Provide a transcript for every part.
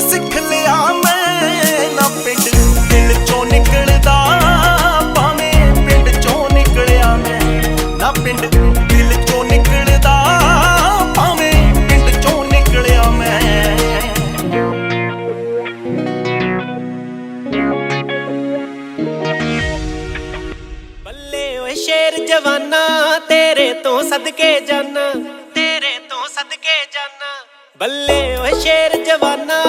ਸਿੱਖ ਲਿਆ ਮੈਂ। ਨਾ ਪਿੰਡ ਦਿਲ ਚੋਂ ਨਿਕਲਦਾ, ਭਾਵੇਂ ਪਿੰਡ ਚੋਂ ਨਿਕਲਿਆ ਮੈਂ। ਨਾ ਪਿੰਡ ਦਿਲ ਚੋਂ ਨਿਕਲਦਾ, ਭਾਵੇਂ ਪਿੰਡ ਚੋਂ ਨਿਕਲਿਆ ਮੈਂ। ਬੱਲੇ ਓਏ ਸ਼ੇਰ ਜਵਾਨਾ, ਤੇਰੇ ਤੋਂ ਸਦਕੇ ਜਾਨਾ। ਤੇਰੇ ਤੋਂ ਸਦਕੇ ਜਾਨਾ। ਬੱਲੇ ਓਏ ਸ਼ੇਰ ਜਵਾਨਾ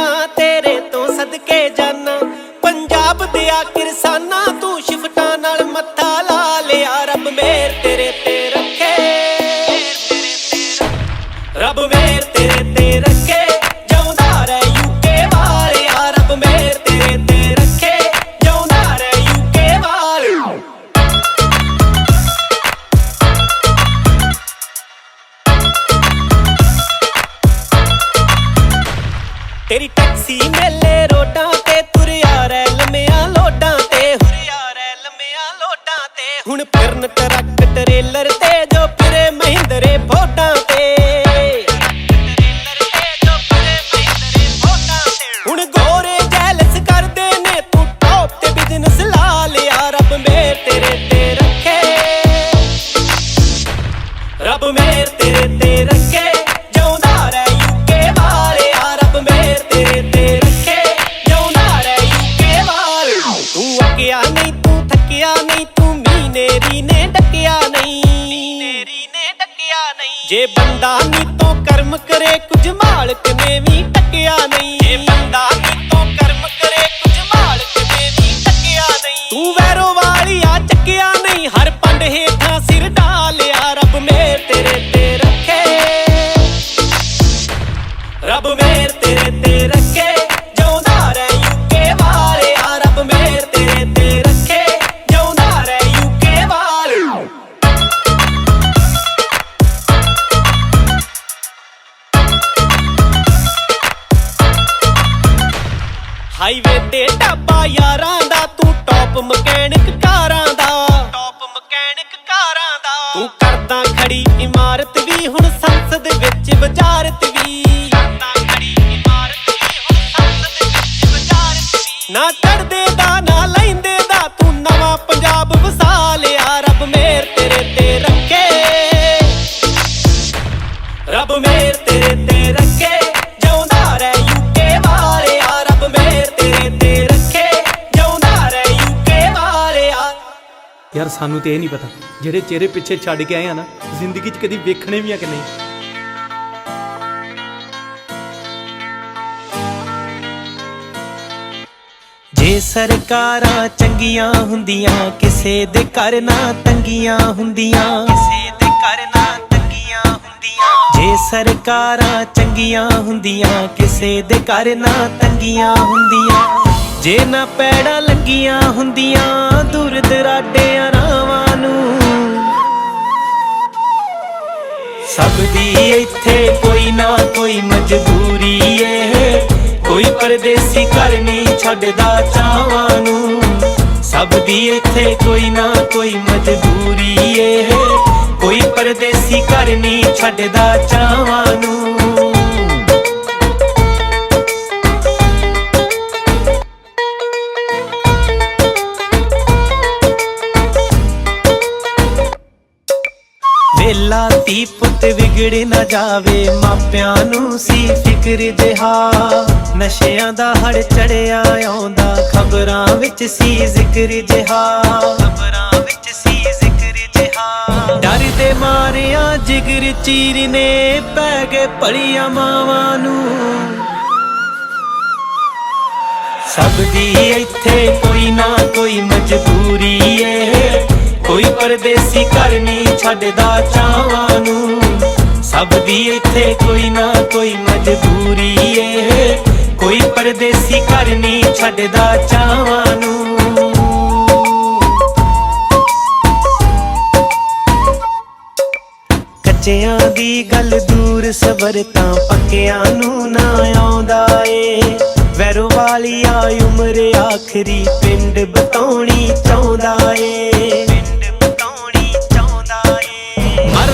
ਜੇ ਬੰਦਾ ਨੀ ਤੋਂ ਕਰਮ ਕਰੇ ਕੁਝ ਮਾਲਕ ਨੇ ਵੀ ਟੱਕਿਆ ਨਹੀਂ। ਜੇ ਬੰਦਾ ਨੀ ਤੋਂ ਕਰਮ ਕਰੇ ਕੁਝ ਮਾਲਕ ਨੇ ਵੀ ਟੱਕਿਆ ਨਹੀਂ। ਤੂੰ ਵੈਰੋ ਵਾਲੀਆ ਚੱਕਿਆ ਨਹੀਂ ਹਰ ਪੰਡ ਹੇਠਾਂ ਸਿਰ ਢਾਲਿਆ ਰੱਬ ਮੇਰ ਤੇਰੇ ਤੇ ਰੱਖੇ। ਰੱਬ ਮੇਰ ਤੇਰੇ ਹਾਈਵੇ ਤੇ ਢਾਬਾ ਯਾਰਾਂ ਦਾ ਤੂੰ ਟੌਪ ਮਕੈਨਿਕ ਕਾਰਾਂ ਦਾ। ਟੌਪ ਮਕੈਨਿਕ ਕਾਰਾਂ ਦਾ। ਤੂੰ ਕਰਦਾ ਖੜੀ ਇਮਾਰਤ ਵੀ ਹੁਣ ਸੰਸਦ ਵਿੱਚ ਵਜ਼ਾਰਤ ਵੀ। ਕਰਦਾ ਖੜੀ ਇਮਾਰਤ ਵੀ ਹੁਣ ਸੰਸਦ ਵਿੱਚ ਵਜ਼ਾਰਤ ਵੀ। ਨਾ ਚੜਦੇ ਦਾ ਨਾ ਲੈਂਦੇ ਦਾ ਤੂੰ ਨਵਾਂ ਪੰਜਾਬ ਵਸਾ ਲਿਆ ਯਾਰ ਸਾਨੂੰ ਤੇ ਇਹ ਨਹੀਂ ਪਤਾ। ਜਿਹੜੇ ਚਿਹਰੇ ਪਿੱਛੇ ਛੱਡ ਕੇ ਆਏ ਆ ਨਾ, ਜ਼ਿੰਦਗੀ 'ਚ ਕਦੀ ਵੇਖਣੇ ਵੀ ਆ ਕਿ ਨਹੀਂ? ਜੇ ਸਰਕਾਰਾਂ ਚੰਗੀਆਂ ਹੁੰਦੀਆਂ, ਕਿਸੇ ਦੇ ਘਰ ਨਾ ਤੰਗੀਆਂ ਹੁੰਦੀਆਂ। ਕਿਸੇ ਦੇ ਘਰ ਨਾ ਤੰਗੀਆਂ ਹੁੰਦੀਆਂ। ਜੇ ਸਰਕਾਰਾਂ ਚੰਗੀਆਂ ਹੁੰਦੀਆਂ, ਕਿਸੇ ਦੇ ਘਰ ਨਾ ਤੰਗੀਆਂ ਹੁੰਦੀਆਂ। ਜੇ ਨਾ ਪੈੜਾਂ ਲੱਗੀਆਂ ਹੁੰਦੀਆਂ ਦੂਰ ਦਰਾਡਿਆਂ ਰਾਵਾਂ ਨੂੰ। ਸਭ ਦੀ ਇੱਥੇ ਕੋਈ ਨਾ ਕੋਈ ਮਜਬੂਰੀ ਏ। ਕੋਈ ਪਰਦੇਸੀ ਘਰ ਨਹੀਂ ਛੱਡਦਾ ਚਾਵਾਂ ਨੂੰ। ਸਭ ਦੀ ਇੱਥੇ ਕੋਈ ਨਾ ਕੋਈ ਮਜਬੂਰੀ ਏ। ਕੋਈ ਪਰਦੇਸੀ ਘਰ ਨਹੀਂ ਛੱਡਦਾ ਚਾਵਾਂ ਨੂੰ। ਵੇਲਾ ਪੁੱਤ ਵਿਗੜ ਨਾ ਜਾਵੇ, ਮਾਪਿਆਂ ਨੂੰ ਸੀ ਫਿਕਰ ਜਿਹਾ ਨਸ਼ਿਆਂ ਦਾ ਹੜ ਚੜਿਆ, ਆਉਂਦਾ ਖਬਰਾਂ ਵਿੱਚ ਸੀ ਜ਼ਿਕਰ ਜਿਹਾ ਖਬਰਾਂ ਵਿੱਚ ਸੀ ਜ਼ਿਕਰ ਜਿਹਾ ਡਰ ਦੇ ਮਾਰਿਆ ਜਿਗਰ ਚੀਰ ਨੇ ਪੈ ਗਏ ਪੜੀਆਂ ਮਾਵਾਂ ਨੂੰ। ਸਭ ਦੀ ਇੱਥੇ ਕੋਈ ਨਾ ਕੋਈ ਮਜਬੂਰੀ ਏ। ਕੋਈ ਪਰਦੇਸੀ ਘਰ ਨਹੀਂ ਛੱਡਦਾ ਚਾਵਾਂ ਨੂੰ। ਸਭ ਦੀ ਇੱਥੇ ਕੋਈ ਨਾ ਕੋਈ ਮਜਬੂਰੀ ਏ। ਕੋਈ ਪਰਦੇਸੀ ਘਰ ਨਹੀਂ ਛੱਡਦਾ ਚਾਵਾਂ ਨੂੰ। ਕੱਚਿਆਂ ਦੀ ਗੱਲ ਦੂਰ ਸਬਰ ਤਾਂ ਪੱਕਿਆਂ ਨੂੰ ਨਾ ਆਉਂਦਾ ਏ। ਵੈਰੋ ਵਾਲੀ ਆ ਉਮਰ ਆਖਰੀ ਪਿੰਡ ਬਤਾਉਣੀ ਚਾਹੁੰਦਾ ਏ।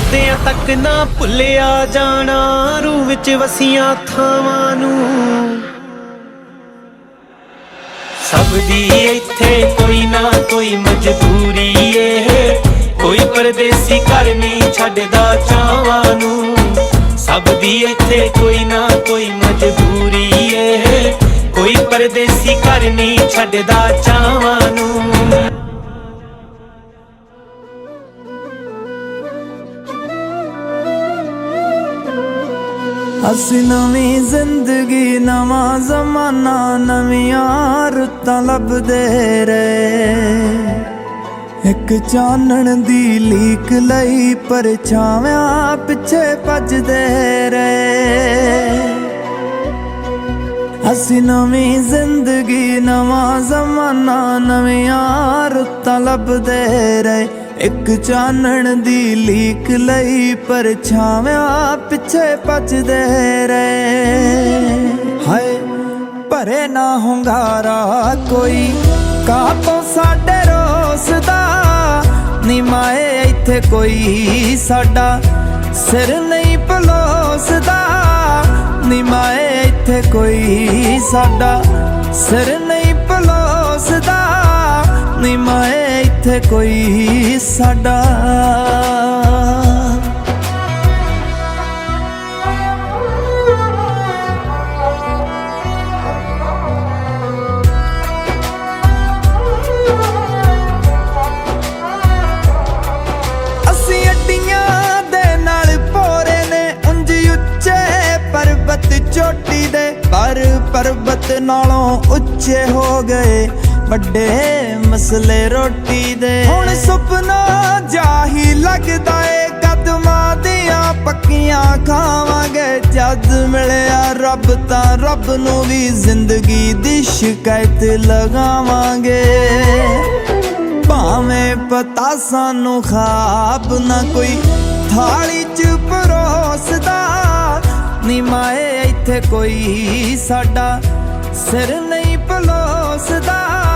ਮਰਦਿਆਂ ਤੱਕ ਨਾ ਭੁੱਲਿਆ ਜਾਣਾ, ਰੂਹ ਵਿੱਚ ਵਸੀਆਂ ਥਾਵਾਂ ਨੂੰ। ਸਭ ਦੀ ਇੱਥੇ ਕੋਈ ਨਾ ਕੋਈ ਮਜਬੂਰੀ ਏ। ਕੋਈ ਪਰਦੇਸੀ ਘਰ ਨਹੀਂ ਛੱਡਦਾ ਚਾਵਾਂ ਨੂੰ। ਸਭ ਦੀ ਇੱਥੇ ਕੋਈ ਨਾ ਕੋਈ ਮਜਬੂਰੀ ਏ। ਕੋਈ ਪਰਦੇਸੀ ਘਰ ਨਹੀਂ ਛੱਡਦਾ ਚਾਵਾਂ ਨੂੰ। ਅਸੀਂ ਨਵੀਂ ਜ਼ਿੰਦਗੀ, ਨਵਾਂ ਜ਼ਮਾਨਾ, ਨਵੀਆਂ ਰੁੱਤਾਂ ਲੱਭਦੇ ਰਹੇ। ਇੱਕ ਚਾਨਣ ਦੀ ਲੀਕ ਲਈ ਪਰਛਾਵਾਂ ਪਿੱਛੇ ਭੱਜਦੇ ਰਹੇ। ਅਸੀਂ ਨਵੀਂ ਜ਼ਿੰਦਗੀ, ਨਵਾਂ ਜ਼ਮਾਨਾ, ਨਵੀਆਂ ਰੁੱਤਾਂ ਲੱਭਦੇ ਰਹੇ। ਇੱਕ ਚਾਨਣ ਦੀ ਲੀਕ ਲਈ ਪਰਛਾਵਾਂ ਪਿੱਛੇ ਪਚਦੇ ਰਹੇ। ਹਾਏ, ਭਰੇ ਨਾ ਹੁੰਗਾਰਾ, ਕੋਈ ਕਾਪੋ ਸਾਡੇ ਰੋਸ ਦਾ ਨਿਮਾਏ ਇੱਥੇ ਕੋਈ ਸਾਡਾ ਸਿਰ ਨਹੀਂ ਪਲੋਸਦਾ। ਨਿਮਾਏ ਇੱਥੇ ਕੋਈ ਸਾਡਾ ਸਿਰ ਨਹੀਂ ਮਾਏ, ਇੱਥੇ ਕੋਈ ਸਾਡਾ। ਅਸੀਂ ਅੱਡੀਆਂ ਦੇ ਨਾਲ ਪੋਰੇ ਨੇ, ਉਂਝ ਉੱਚੇ ਪਰਬਤ ਚੋਟੀ ਦੇ। ਪਰ ਪਰਬਤ ਨਾਲੋਂ ਉੱਚੇ ਹੋ ਗਏ। ਵੱਡੇ ਮਸਲੇ ਰੋਟੀ ਦੇ। ਹੁਣ ਸੁਪਨਾ ਜਾਹੀ ਲੱਗਦਾ ਏ, ਕਦਮਾਂ ਦੀਆਂ ਪੱਕੀਆਂ ਖਾਵਾਂਗੇ। ਜਦ ਮਿਲਿਆ ਰੱਬ ਤਾਂ ਰੱਬ ਨੂੰ ਵੀ ਜ਼ਿੰਦਗੀ ਦੀ ਸ਼ਿਕਾਇਤ ਲਗਾਵਾਂਗੇ। ਭਾਵੇਂ ਪਤਾ ਸਾਨੂੰ ਖਾਬ ਨਾ ਕੋਈ ਥਾਲੀ ਚ ਪਰੋਸਦਾ ਨਿਮਾਏ ਇੱਥੇ ਕੋਈ ਸਾਡਾ ਸਿਰ ਨਹੀਂ ਪਲੋਸਦਾ।